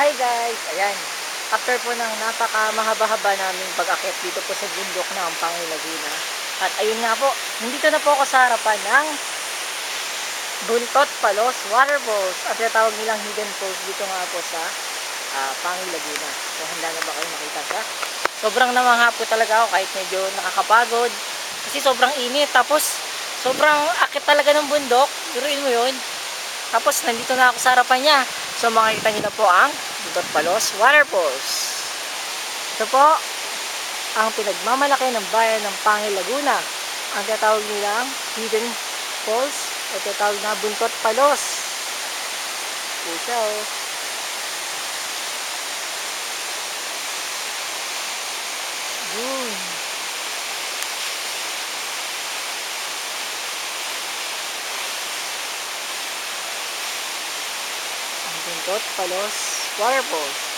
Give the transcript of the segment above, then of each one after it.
Hi guys! Ayan. After po ng napaka mahaba-haba naming pag-akit dito po sa bundok ng Ampangay Laguna. At ayun nga po, nandito na po ako sa harapan ng Buntot Palos Waterfalls. Ang tinatawag nilang hidden falls dito nga po sa uh, Pangay Laguna. So handa na ba kayo makita siya? Sobrang namangha po talaga ako kahit medyo nakakapagod. Kasi sobrang init. Tapos sobrang akit talaga ng bundok. Duruin mo yun. Tapos nandito na ako sa harapan niya. So makikita niyo na po ang Buntot Palos Waterfalls. Ito po ang pinagmamalaki ng bayan ng Pangil Laguna. Ang tinatawag nilang Hidden Falls o tinatawag na Buntot Palos. Po siya oh. Yun. Buntot Palos Waterfalls.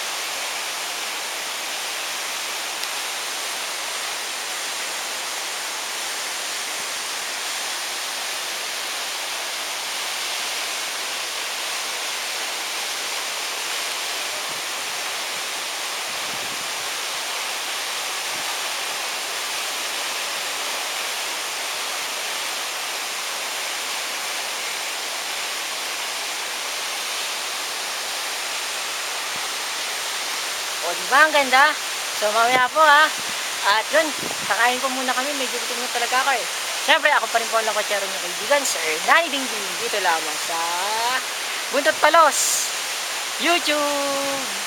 O, di ba? Ang ganda. So, mamaya po ha. At yun, kakain po muna kami. Medyo gutom na talaga ako eh. Siyempre, ako pa rin po ang lakotsero niyo kaibigan, Sir Nani Ding Ding. Dito lamang sa Buntot Palos. YouTube!